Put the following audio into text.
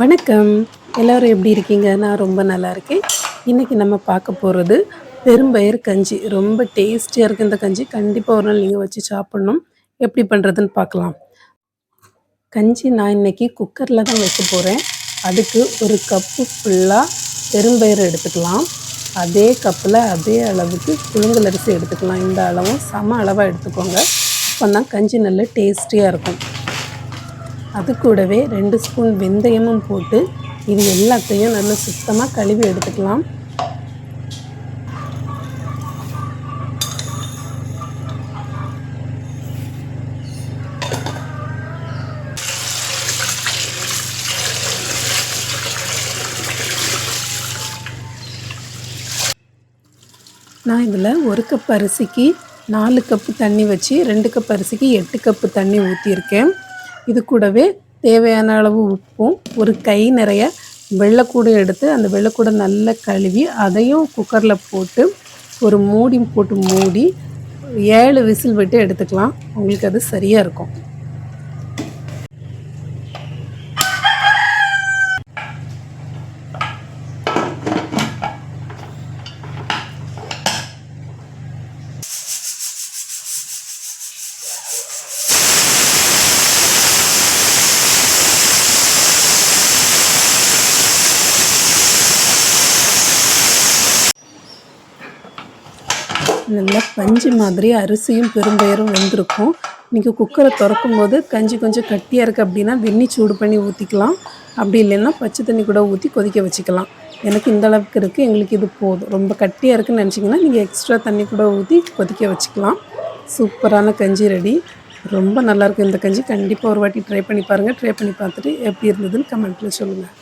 வணக்கம். எல்லோரும் எப்படி இருக்கீங்க? நான் ரொம்ப நல்லா இருக்கேன். இன்றைக்கி நம்ம பார்க்க போகிறது பெரும்பயிர் கஞ்சி. ரொம்ப டேஸ்டியாக இருக்குது இந்த கஞ்சி. கண்டிப்பாக ஒரு நாள் நீங்கள் வச்சு சாப்பிட்ணும். எப்படி பண்ணுறதுன்னு பார்க்கலாம். கஞ்சி நான் இன்றைக்கி குக்கரில் தான் வைக்க போகிறேன் அதுக்கு ஒரு கப்பு ஃபுல்லாக பெரும்பயிர் எடுத்துக்கலாம். அதே கப்பில் அதே அளவுக்கு புழுங்கல் அரிசி எடுத்துக்கலாம். இந்த அளவும் சம அளவாக எடுத்துக்கோங்க. அப்போ தான் கஞ்சி நல்ல டேஸ்டியாக இருக்கும். அது கூடவே ரெண்டு ஸ்பூன் வெந்தயமும் போட்டு இது எல்லாத்தையும் நல்லா சுத்தமாக கழுவி எடுத்துக்கலாம். நான் இதில் ஒரு கப் அரிசிக்கு நாலு கப்பு தண்ணி வச்சு ரெண்டு கப் அரிசிக்கு எட்டு கப்பு தண்ணி ஊற்றியிருக்கேன் இது கூடவே தேவையான அளவு உப்பும் ஒரு கை நிறைய வெள்ளைக்கூடை எடுத்து அந்த வெள்ளைக்கூடை நல்லா கழுவி அதையும் குக்கரில் போட்டு ஒரு மூடி போட்டு மூடி ஏழு விசில் விட்டு எடுத்துக்கலாம். உங்களுக்கு அது சரியாக இருக்கும். நல்லா பஞ்சு மாதிரி அரிசியும் பெரும்பயிரும் வெந்திருக்கும். நீங்கள் குக்கரை திறக்கும் போது கஞ்சி கொஞ்சம் கட்டியாக இருக்குது அப்படின்னா வெந்நி சூடு பண்ணி ஊற்றிக்கலாம் அப்படி இல்லைன்னா பச்சை தண்ணி கூட ஊற்றி கொதிக்க வச்சுக்கலாம். எனக்கு இந்த அளவுக்கு இருக்குது எங்களுக்கு இது போதும். ரொம்ப கட்டியாக இருக்குன்னு நினச்சிங்கன்னா நீங்கள் எக்ஸ்ட்ரா தண்ணி கூட ஊற்றி கொதிக்க வச்சுக்கலாம். சூப்பரான கஞ்சி ரெடி. ரொம்ப நல்லாயிருக்கும் இந்த கஞ்சி. கண்டிப்பாக ஒரு வாட்டி ட்ரை பண்ணி பாருங்கள் ட்ரை பண்ணி பார்த்துட்டு எப்படி இருந்ததுன்னு கமெண்ட்டில் சொல்லுங்கள்